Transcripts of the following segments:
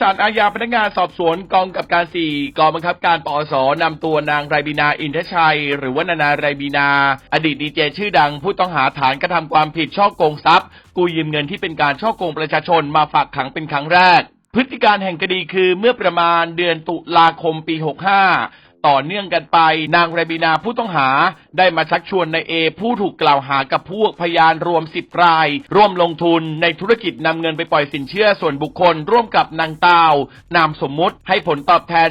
ศาลอาญาพนักงานสอบสวนกองกับการสี่กองบังคับการปอสนำตัวนางไรบีนาอินทชัย หรือว่านานาไรบีนา อดีตดีเจชื่อดังผู้ต้องหาฐานกระทำความผิดช่อโกงทรัพย์ กู้ยืมเงินที่เป็นการช่อโกงประชาชนมาฝากขังเป็นครั้งแรก พฤติการแห่งคดีคือเมื่อประมาณเดือนตุลาคมปี 65 ต่อเนื่องกันไป นางไรบีนาผู้ต้องหาได้มาชักชวนนายเอ ผู้ถูกกล่าวหากับพวกพยานรวม10ราย ร่วมลงทุนในธุรกิจนำเงินไปปล่อยสินเชื่อส่วนบุคคล ร่วมกับนางตาวนามสมมุติให้ผลตอบแทน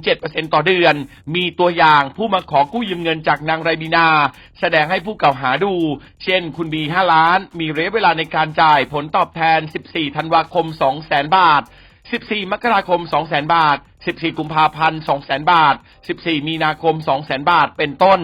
4-7%ต่อเดือน มีตัวอย่างผู้มาขอกู้ยืมเงินจากนางไรบีนา แสดงให้ผู้กล่าวหาดู เช่น คุณบี 5 ล้าน มีระยะเวลาในการจ่ายผลตอบแทน 14 ธันวาคม 200,000 บาท 14 มกราคม 200,000 บาท 14 กุมภาพันธ์ 200,000 บาท 14 มีนาคม 200,000 บาท เป็นต้น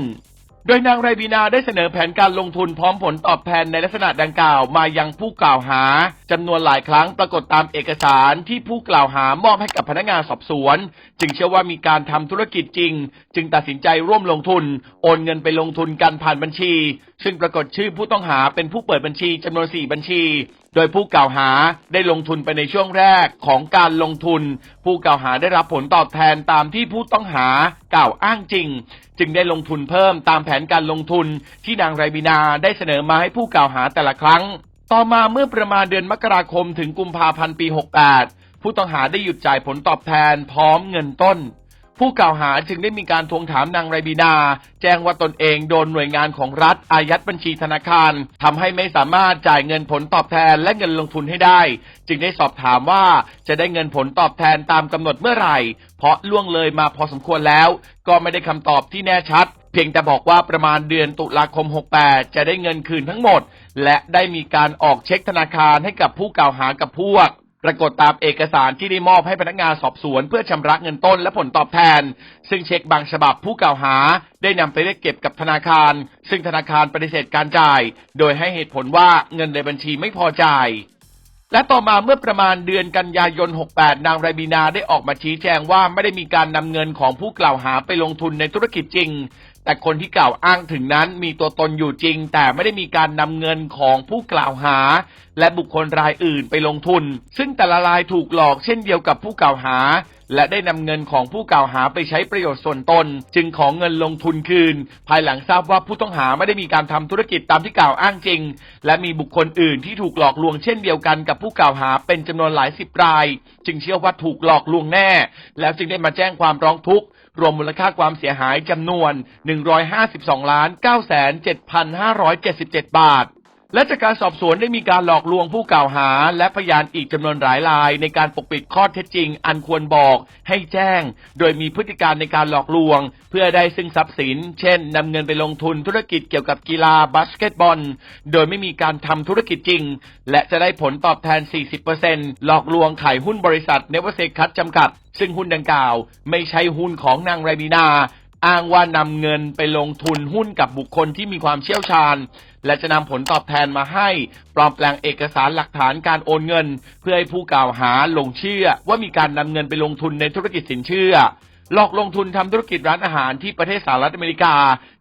โดยนางไรบีนาได้เสนอแผนการลงทุนพร้อมผลตอบแทนในลักษณะดังกล่าวมายังผู้กล่าวหาจำนวนหลายครั้งปรากฏตามเอกสารที่ผู้กล่าวหามอบให้กับพนักงานสอบสวน จึงเชื่อว่ามีการทำธุรกิจจริง จึงตัดสินใจร่วมลงทุน โอนเงินไปลงทุนกันผ่านบัญชี ซึ่งปรากฏชื่อผู้ต้องหาเป็นผู้เปิดบัญชีจำนวน 4 บัญชี โดยผู้กล่าวหาได้ลงทุนไปในช่วงแรกของการลงทุน ผู้กล่าวหาได้รับผลตอบแทนตามที่ผู้ต้องหากล่าวอ้างจริง จึงได้ลงทุนเพิ่มตามแผนการลงทุนที่นางไรบีนาได้เสนอมาให้ผู้กล่าวหาแต่ละครั้ง ต่อมาเมื่อประมาณเดือนมกราคมถึงกุมภาพันธ์ปี 68 ผู้ต้องหาได้หยุดจ่ายผลตอบแทนพร้อมเงินต้น ผู้กล่าวหาจึงได้มีการทวงถามนางไรบีนา แจ้งว่าตนเองโดนหน่วยงานของรัฐอายัดบัญชีธนาคารทำให้ไม่สามารถจ่ายเงินผลตอบแทนและเงินลงทุนให้ได้ จึงได้สอบถามว่าจะได้เงินผลตอบแทนตามกำหนดเมื่อไหร่ เพราะล่วงเลยมาพอสมควรแล้ว ก็ไม่ได้คำตอบที่แน่ชัด เพียงแต่บอกว่าประมาณเดือนตุลาคม 68 จะได้เงินคืนทั้งหมด และได้มีการออกเช็คธนาคารให้กับผู้กล่าวหากับพวก ปรากฏตามเอกสารที่ได้มอบให้พนักงานสอบสวน เพื่อชำระเงินต้นและผลตอบแทน ซึ่งเช็คบางฉบับผู้กล่าวหา ได้นำไปเรียกเก็บกับธนาคาร ซึ่งธนาคารปฏิเสธการจ่าย โดยให้เหตุผลว่าเงินในบัญชีไม่พอจ่ายและต่อมาเมื่อประมาณเดือนกันยายน 68 นางไรบีนาได้ออกมาชี้แจงว่าไม่ได้มีการนำเงินของผู้กล่าวหาไปลงทุนในธุรกิจจริง แต่คนที่กล่าวอ้างถึงนั้นมีตัวตนอยู่จริง แต่ไม่ได้มีการนำเงินของผู้กล่าวหา และบุคคลรายอื่นไปลงทุน ซึ่งแต่ละรายถูกหลอกเช่นเดียวกับผู้กล่าวหา และได้นำเงินของผู้กล่าวหาไปใช้ประโยชน์ส่วนตน จึงขอเงินลงทุนคืน ภายหลังทราบว่าผู้ต้องหาไม่ได้มีการทำธุรกิจตามที่กล่าวอ้างจริง และมีบุคคลอื่นที่ถูกหลอกลวงเช่นเดียวกันกับผู้กล่าวหาเป็นจำนวนหลายสิบราย จึงเชื่อว่าถูกหลอกลวงแน่ แล้วจึงได้มาแจ้งความร้องทุกข์ รวมมูลค่าความเสียหายจำนวน 152ล้าน9,7,577 บาท และจากการสอบสวนได้มีการหลอกลวงผู้กล่าวหา และพยานอีกจำนวนหลายราย ในการปกปิดข้อเท็จจริง อันควรบอกให้แจ้ง โดยมีพฤติการในการหลอกลวง เพื่อได้ซึ่งทรัพย์สิน เช่นนำเงินไปลงทุนธุรกิจเกี่ยวกับกีฬาบาสเกตบอล โดยไม่มีการทำธุรกิจจริง และจะได้ผลตอบแทน 40%หลอกลวงขายหุ้นบริษัทเนวเซคัตจำกัด ซึ่งหุ้นดังกล่าว ไม่ใช่หุ้นของนางไรบีนา อ้างว่านำเงินไปลงทุนหุ้นกับบุคคลที่มีความเชี่ยวชาญ และจะนำผลตอบแทนมาให้ ปลอมแปลงเอกสารหลักฐานการโอนเงิน เพื่อให้ผู้กล่าวหาหลงเชื่อ ว่ามีการนำเงินไปลงทุนในธุรกิจสินเชื่อหลอกลงทุนทำธุรกิจร้านอาหารที่ประเทศสหรัฐอเมริกา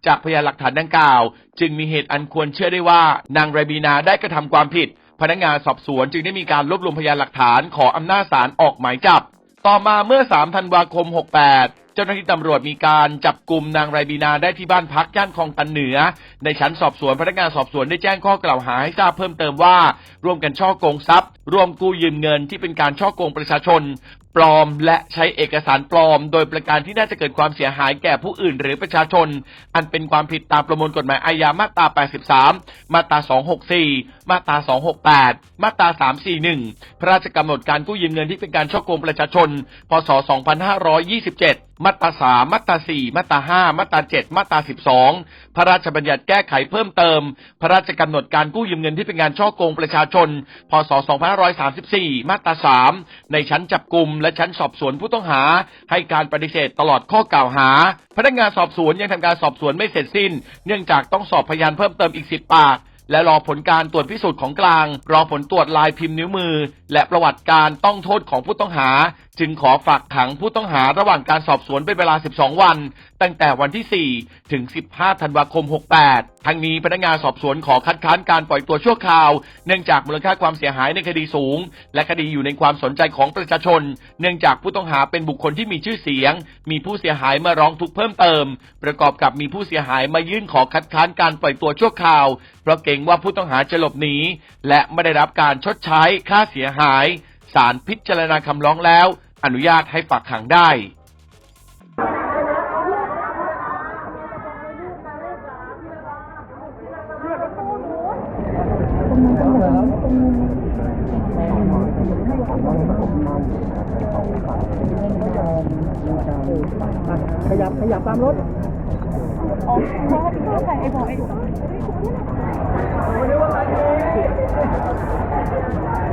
จากพยานหลักฐานดังกล่าว จึงมีเหตุอันควรเชื่อได้ว่านางไรบีนาได้กระทำความผิด พนักงานสอบสวนจึงได้มีการรวบรวมพยานหลักฐานขออำนาจศาลออกหมายจับ ต่อมาเมื่อ 3 ธันวาคม 68 เจ้าหน้าที่ตำรวจมีการจับกลุ่มนางไรบีนาได้ที่บ้านพักย่านคลองตันเหนือ ในชั้นสอบสวนพนักงานสอบสวนได้แจ้งข้อกล่าวหาให้ทราบเพิ่มเติมว่า ร่วมกันช่อโกงทรัพย์ ร่วมกู้ยืมเงินที่เป็นการช่อโกงประชาชน ปลอมและใช้เอกสารปลอม โดยประการที่น่าจะเกิดความเสียหายแก่ผู้อื่นหรือประชาชน อันเป็นความผิดตามประมวลกฎหมายอาญามาตรา 83 มาตรา 264 มาตรา 268 มาตรา 341 พระราชกำหนดการกู้ยืมเงินที่เป็นการช่อโกงประชาชน พศ 2527มาตรา3มาตรา4มาตรา5มาตรา7มาตรา12พระราชบัญญัติแก้ไขเพิ่มเติม พระราชกำหนดการกู้ยืมเงินที่เป็นการช่อโกงประชาชน พศ2534มาตรา3ในชั้นจับกลุ่มและชั้นสอบสวนผู้ต้องหา ให้การปฏิเสธตลอดข้อกล่าวหา พนักงานสอบสวนยังทำการสอบสวนไม่เสร็จสิ้น เนื่องจากต้องสอบพยานเพิ่มเติมอีก10ปากและรอผลการตรวจพิสูจน์ของกลาง รอผลตรวจลายพิมพ์นิ้วมือ และประวัติการต้องโทษของผู้ต้องหา จึงขอฝากขังผู้ต้องหาระหว่างการสอบสวนเป็นเวลา 12 วัน ตั้งแต่วันที่ 4 ถึง 15 ธันวาคม 68 ทั้งนี้พนักงานสอบสวนขอคัดค้านการปล่อยตัวชั่วคราว เนื่องจากมูลค่าความเสียหายในคดีสูง และคดีอยู่ในความสนใจของประชาชน เนื่องจากผู้ต้องหาเป็นบุคคลที่มีชื่อเสียง มีผู้เสียหายมาร้องทุกข์เพิ่มเติม ประกอบกับมีผู้เสียหายมายื่นขอคัดค้านการปล่อยตัวชั่วคราว เพราะเกรงว่าผู้ต้องหาจะหลบหนีและไม่ได้รับการชดใช้ค่าเสียหายศาลพิจารณาคำร้องแล้ว อนุญาตให้ฝากขังได้ ขยับขยับตามรถ อ๋อเพราะเขาใส่ไอ้บอยนำ